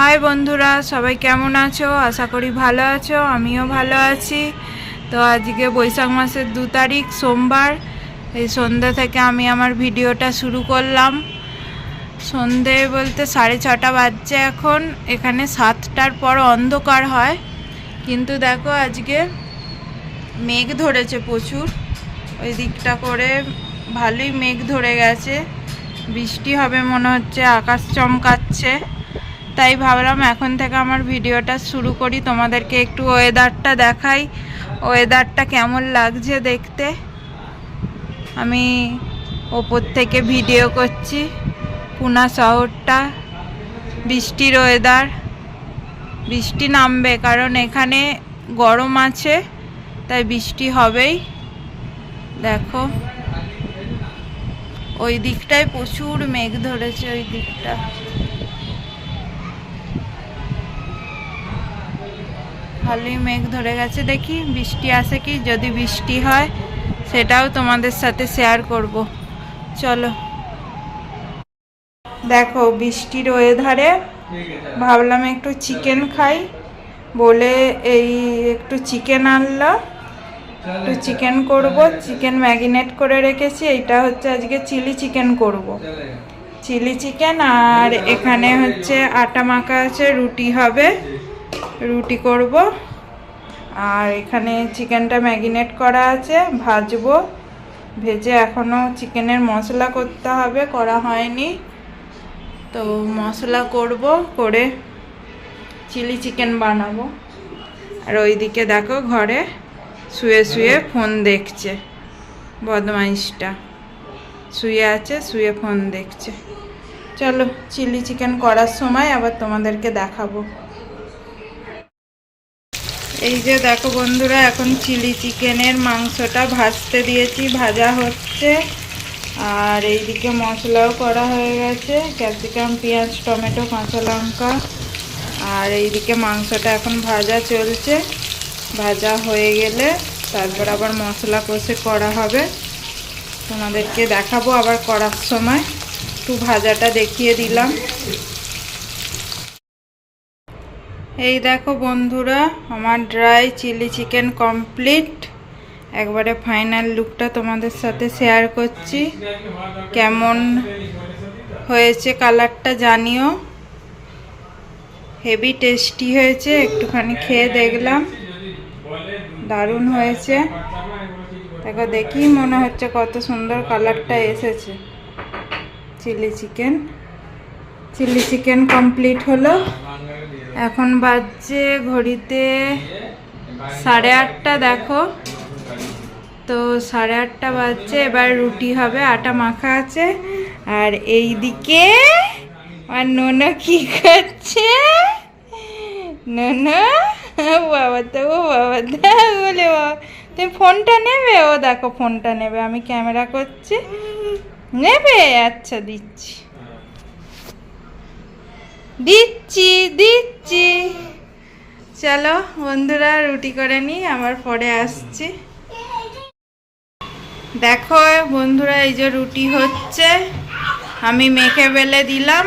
High বন্ধুরা, সবাই কেমন আছো? আশা করি ভালো আছো, আমিও ভালো আছি। তো আজকে বৈশাখ মাসের দু তারিখ, সোমবার। এই সন্ধ্যা থেকে আমি আমার ভিডিওটা শুরু করলাম। সন্ধে বলতে সাড়ে ছটা বাজছে এখন। এখানে সাতটার পর অন্ধকার হয়। কিন্তু দেখো আজকে মেঘ ধরেছে প্রচুর। ওই দিকটা করে ভালোই মেঘ ধরে গেছে। বৃষ্টি হবে মনে হচ্ছে, আকাশ চমকাচ্ছে। তাই ভাবলাম এখন থেকে আমার ভিডিওটা শুরু করি। তোমাদেরকে একটু ওয়েদারটা দেখাই। ওয়েদারটা কেমন লাগছে দেখতে? আমি ওপর থেকে ভিডিও করছি। পুনা শহরটা। বৃষ্টির ওয়েদার বৃষ্টি নামবে কারণ এখানে গরম আছে, তাই বৃষ্টি হবেই। দেখো। ওই দিকটায় প্রচুর মেঘ ধরেছে, ওই দিকটা। ভালোই মেঘ ধরে গেছে দেখি, বৃষ্টি আসে কি? যদি বৃষ্টি হয়, সেটাও তোমাদের সাথে শেয়ার করব। চলো। দেখো, বৃষ্টির ওয়েধারে ভাবলাম একটু চিকেন খাই। বলে এই একটু চিকেন আনলো। একটু চিকেন করব চিকেন ম্যাগিনেট করে রেখেছি। এইটা হচ্ছে আজকে চিলি চিকেন করব। চিলি চিকেন আর এখানে হচ্ছে আটা মাখা আছে, রুটি হবে। রুটি করব। আর এখানে চিকেনটা ম্যাগিনেট করা আছে, ভাজবো। ভেজে এখনও চিকেনের মশলা করতে হবে, করা হয়নি। তো মশলা করব, করে চিলি চিকেন বানাবো। আর ওইদিকে দেখো ঘরে শুয়ে শুয়ে ফোন দেখছে, বদমাইশটা। শুয়ে আছে, শুয়ে ফোন দেখছে। চলো চিলি চিকেন করার সময় আবার তোমাদেরকে দেখাবো। এই যে দেখো বন্ধুরা, এখন চিলি চিকেনের মাংসটা ভাজতে দিয়েছি, ভাজা হচ্ছে। আর এইদিকে মশলাও করা হয়ে গেছে, ক্যাপসিকাম, পেঁয়াজ, টমেটো, কাঁচা লঙ্কা। আর এইদিকে মাংসটা এখন ভাজা চলছে। ভাজা হয়ে গেলে তারপর আবার মশলা কষে করা হবে। তোমাদেরকে দেখাবো আবার করার সময়। একটু ভাজাটা দেখিয়ে দিলাম। এই দেখো বন্ধুরা, আমার ড্রাই চিলি চিকেন কমপ্লিট একবারে ফাইনাল লুকটা তোমাদের সাথে শেয়ার করছি। কেমন হয়েছে কালারটা জানিও। হেভি টেস্টি হয়েছে, একটুখানি খেয়ে দেখলাম। দারুণ হয়েছে। দেখো দেখি মনে হচ্ছে কত সুন্দর কালারটা এসেছে। Chilli chicken chilli chicken complete হলো। এখন বাজছে ঘড়িতে সাড়ে আটটা, দেখো। তো সাড়ে আটটা বাজছে, এবার রুটি হবে, আটা মাখা আছে। আর এই দিকে আর নোনো কি করছে নোনো? বাবা তো ও বাবা দা বলে বাবা। তুমি ফোনটা নেবে? ও দেখো, ফোনটা নেবে। আমি ক্যামেরা করছি। নেবে? আচ্ছা দিচ্ছি। দিচ্ছি দিচ্ছি। চলো বন্ধুরা, রুটি করে নিই, আবার পরে আসছি। দেখো, বন্ধুরা, এই যে রুটি হচ্ছে। আমি মেখে বেলে দিলাম।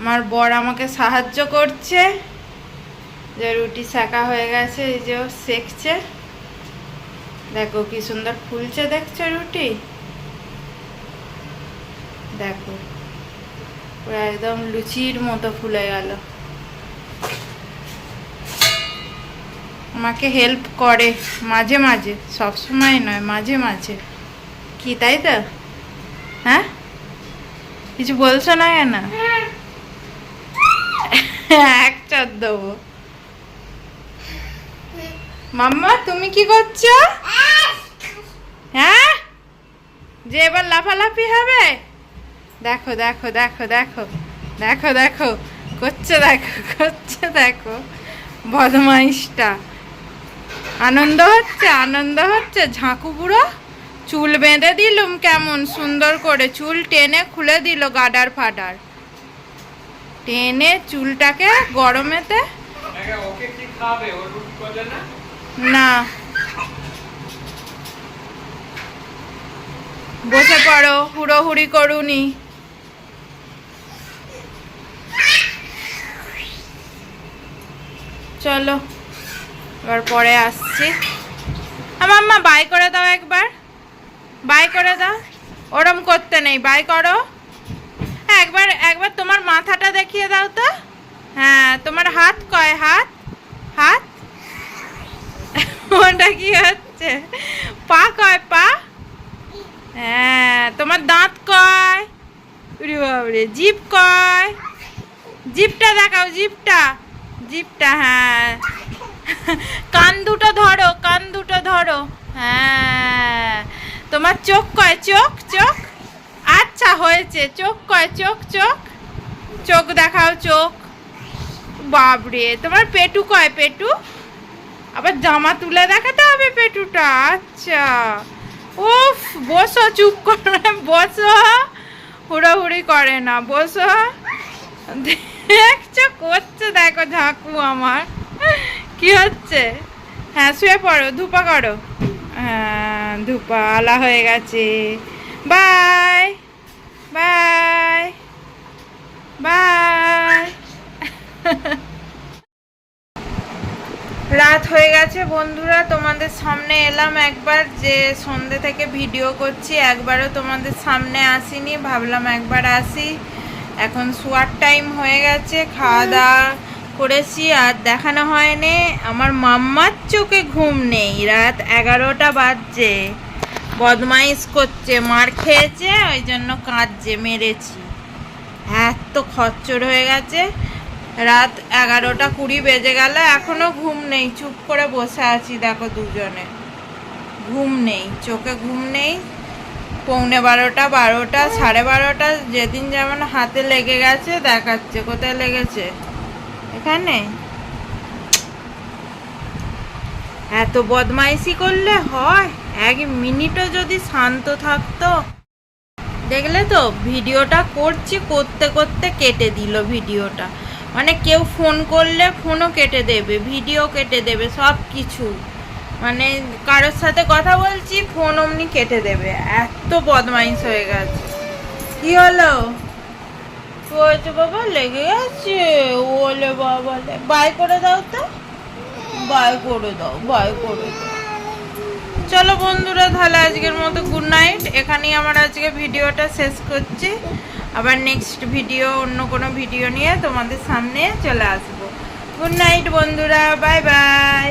আমার বর আমাকে সাহায্য করছে। যে রুটি শাঁকা হয়ে গেছে, এই যে সেকছে দেখো, কি সুন্দর ফুলছে, দেখছ রুটি? দেখো। পুরো একদম লুচির মতো ফুলে গেল। আমাকে হেল্প করে মাঝে মাঝে, সব সময় নয়, মাঝে মাঝে। কি, তাই তো? হ্যাঁ? কিছু বলছো না কেন? এক চার দেবো। মাম্মা, তুমি কি করছ? হ্যাঁ? যে এবার লাফালাফি হবে? দেখো দেখো দেখো দেখো। দেখো দেখো। করছে দেখো করছে দেখো। বদমাইশটা। আনন্দ হচ্ছে আনন্দ হচ্ছে। ঝাঁকু বুড়ো চুল বেঁধে দিলুম কেমন সুন্দর করে। চুল টেনে খুলে দিল গাডার ফাডার। টেনে চুলটাকে গরমেতে না। বসে পড়ো হুড়োহুড়ি করুনি। চলো, এবার পরে আসছি। আমার মা বাই করে দাও একবার। বাই করে দাও। ওরম করতে নেই বাই করো। হ্যাঁ একবার একবার তোমার মাথাটা দেখিয়ে দাও তো। হ্যাঁ তোমার হাত কয়? হাত? হাত? ওটা কি হচ্ছে? পা কয় পা? হ্যাঁ তোমার দাঁত কয়? বাবরে জিভ কয়? জিপটা দেখাও, জিভটা। জিভটা হ্যাঁ। কান দুটো ধরো, কান দুটো ধরো। হ্যাঁ। তোমার চোখ কয়? চোখ চোখ? আচ্ছা হয়েছে। চোখ কয়? চোখ চোখ? চোখ দেখাও, চোখ। বাবরে তোমার পেটু কয় পেটু? আবার জামা তুলে দেখাতে হবে পেটুটা? আচ্ছা। উফ, বসো, চুপ করে, বসো। হুড়োহুড়ি করে না, বসো। দেখছ করছে দেখো ঝাঁকু আমার। কি হচ্ছে? হ্যাঁ শুয়ে পড়ো, ধূপা করো। হ্যাঁ ধূপা আলা হয়ে গেছে। Bye bye bye. রাত হয়ে গেছে বন্ধুরা, তোমাদের সামনে এলাম একবার যে সন্ধে থেকে ভিডিও করছি, একবারও তোমাদের সামনে আসিনি, ভাবলাম একবার আসি। এখন শোয়ার টাইম হয়ে গেছে খাওয়া দাওয়া করেছি আর দেখানো হয়নি। আমার মাম্মার চোখে ঘুম নেই, রাত এগারোটা বাজছে। বদমাইশ করছে, মার খেয়েছে, ওই জন্য কাঁদছে, মেরেছি। এত খচ্চর হয়ে গেছে। রাত এগারোটা কুড়ি বেজে গেল, এখনও ঘুম নেই। চুপ করে বসে আছি, দেখো দুজনে। ঘুম নেই, চোখে ঘুম নেই। পৌনে বারোটা বারোটা, সাড়ে বারোটা, যেদিন যেমন হাতে লেগে গেছে, দেখাচ্ছে। কোথায় লেগেছে? এখানে? এত বদমাইশি করলে হয়? এক মিনিটও যদি শান্ত থাকতো। দেখলে তো, ভিডিওটা করছি, করতে করতে কেটে দিল ভিডিওটা। মানে কেউ ফোন করলে ফোনও কেটে দেবে, ভিডিও কেটে দেবে, সব কিছু। মানে কারোর সাথে কথা বলছি ফোন অমনি কেটে দেবে। এত বদমাইশ হয়ে গেছে। কি হলো? হয়েছে বাবা, লেগে গেছে। ওলে বাবা বাই করে দাও তো। বাই করে দাও, বাই করে দাও। চলো বন্ধুরা, তাহলে আজকের মতো গুড নাইট এখানেই আমার আজকে ভিডিওটা শেষ করছি। আবার নেক্সট ভিডিও অন্য কোনো ভিডিও নিয়ে তোমাদের সামনে চলে আসব। গুড নাইট বন্ধুরা বাই বাই